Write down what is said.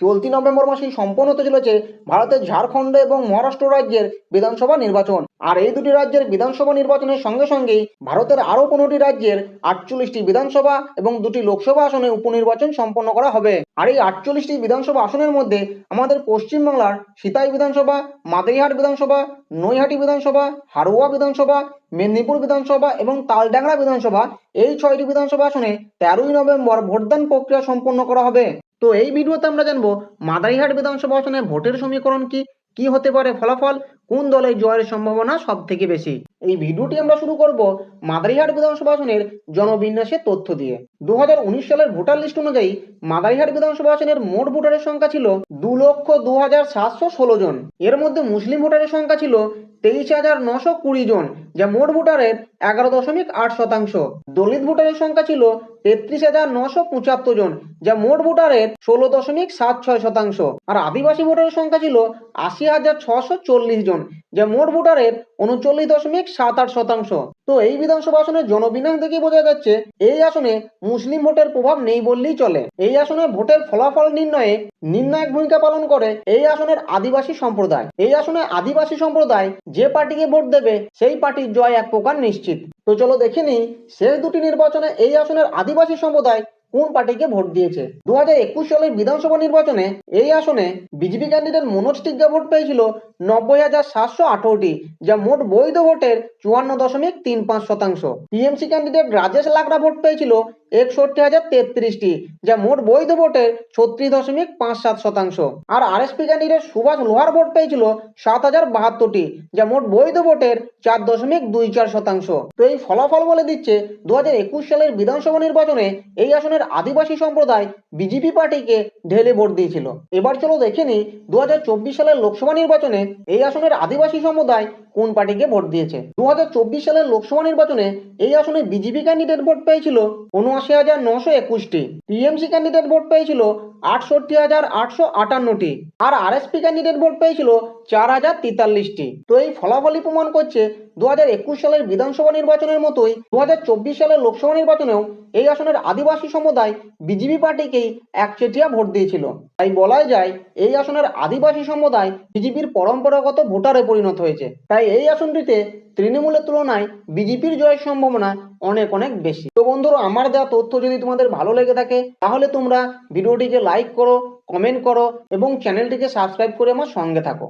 চলতি নভেম্বর মাসেই সম্পন্ন হতে চলেছে ভারতের ঝাড়খণ্ড এবং মহারাষ্ট্র রাজ্যের বিধানসভা নির্বাচন। আর এই দুটি রাজ্যের বিধানসভা নির্বাচনের সঙ্গে সঙ্গেই ভারতের আরও পনেরোটি রাজ্যের আটচল্লিশটি বিধানসভা এবং দুটি লোকসভা আসনে উপনির্বাচন সম্পন্ন করা হবে। আর এই আটচল্লিশটি বিধানসভা আসনের মধ্যে আমাদের পশ্চিমবাংলার সিতাই বিধানসভা, মাদারিহাট বিধানসভা, নৈহাটি বিধানসভা হারোয়া বিধানসভা, মেদিনীপুর বিধানসভা এবং তালডাংরা বিধানসভা এই ছয়টি বিধানসভা আসনে তেরোই নভেম্বর ভোটদান প্রক্রিয়া সম্পন্ন করা হবে। তো এই ভিডিওতে আমরা জানব মাদারিহাট বিধানসভা আসনে ভোটের সমীকরণ কি? কি হতে পারে ফলাফল? কোন দলের জয়ের সম্ভাবনা সব থেকে বেশি? এই ভিডিওটি আমরা শুরু করব মাদারিহাট বিধানসভা আসনের জনবিন্যাসের তথ্য দিয়ে। দু হাজার উনিশ সালের ভোটার লিস্ট অনুযায়ী মাদারিহাট বিধানসভা আসনের মোট ভোটারের সংখ্যা ছিল দু লক্ষ দু হাজার সাতশো ষোলো জন। এর মধ্যে মুসলিম ভোটারের সংখ্যা ছিল তেইশ হাজার নশো কুড়ি জন, যা মোট ভোটারের এগারো দশমিক আট শতাংশ। দলিত ভোটারের সংখ্যা ছিল তেত্রিশ হাজার নশো পঁচাত্তর জন, যা মোট ভোটারের ষোলো দশমিক সাত ছয় শতাংশ। আর আদিবাসী ভোটারের সংখ্যা ছিল আশি হাজার ছশো চল্লিশ জন। যা মোট ভোটারের উনচল্লিশ দশমিক সাত আট শতাংশ। তো এই বিধানসভা আসনের জনবিন্যাস দেখে বোঝা যাচ্ছে, এই আসনে মুসলিম ভোটের প্রভাব নেই বললেই চলে। এই আসনে ভোটের ফলাফল নির্ণয়ে নির্ণায়ক ভূমিকা পালন করে এই আসনের আদিবাসী সম্প্রদায়। এই আসনে আদিবাসী সম্প্রদায় যে পার্টিকে ভোট দেবে, সেই পার্টির জয় এক প্রকার নিশ্চিত। তো চলো দেখে নিই, শেষ দুটি নির্বাচনে এই আসনের আদিবাসী সম্প্রদায় কোন পার্টিকে ভোট দিয়েছে? দু হাজার একুশ সালের বিধানসভা নির্বাচনে এই আসনে BJP candidate Manoj Tigga vote পেয়েছিল নব্বই হাজার সাতশো আঠারোটি, যা মোট বৈধ ভোটের চুয়ান্ন দশমিক তিন পাঁচ শতাংশ। TMC candidate Rajesh Lakra vote পেয়েছিল একষট্টি হাজার তেত্রিশটি, যা মোট বৈধ ভোটের ছত্রিশ দশমিক পাঁচ সাত শতাংশ। আর আরএসপি ক্যান্ডিডেট সুভাষ লোহার ভোট পেয়েছিল সাত হাজার বাহাত্তরটি, যা মোট বৈধ ভোটের চার দশমিক দুই চার শতাংশ। তো এই ফলাফল বলে দিচ্ছে দু হাজার একুশ সালের বিধানসভা নির্বাচনে এই আসনের আদিবাসী সম্প্রদায় বিজেপি পার্টিকে ঢেলে ভোট দিয়েছিল। এবার চলো দেখে নিই দু হাজার চব্বিশ সালের লোকসভা নির্বাচনে এই আসনের আদিবাসী সম্প্রদায় কোন পার্টিকে ভোট দিয়েছে। দু হাজার চব্বিশ সালের লোকসভা নির্বাচনে এই আসনে বিজেপি ক্যান্ডিডেট ভোট পেয়েছিল উনআশি হাজার নশো একুশটি। টিএমসি ক্যান্ডিডেট ভোট পেয়েছিল আটষট্টি হাজার আটশো আটান্নটি। আর আরএসপি ক্যান্ডিডেট ভোট পেয়েছিল চার হাজার তেতাল্লিশটি। তো এই ফলাফলই প্রমাণ করছে দু হাজার একুশ সালের বিধানসভা নির্বাচনের মতোই দু হাজার চব্বিশ সালের লোকসভা নির্বাচনেও এই আসনের আদিবাসী সমুদায় বিজেপি পার্টিকেই একচেটিয়া ভোট দিয়েছিল। তাই বলাই যায়, এই আসনের আদিবাসী সমুদায় বিজেপির পরম্পরাগত ভোটারে পরিণত হয়েছে। তাই এই আসনটিতে তৃণমূলের তুলনায় বিজেপির জয়ের সম্ভাবনা অনেক অনেক বেশি। তো বন্ধুরা, আমার দেওয়া তথ্য যদি তোমাদের ভালো লেগে থাকে, তাহলে তোমরা ভিডিওটিকে লাইক করো কমেন্ট করো এবং চ্যানেলটিকে সাবস্ক্রাইব করে আমার সঙ্গে থাকো।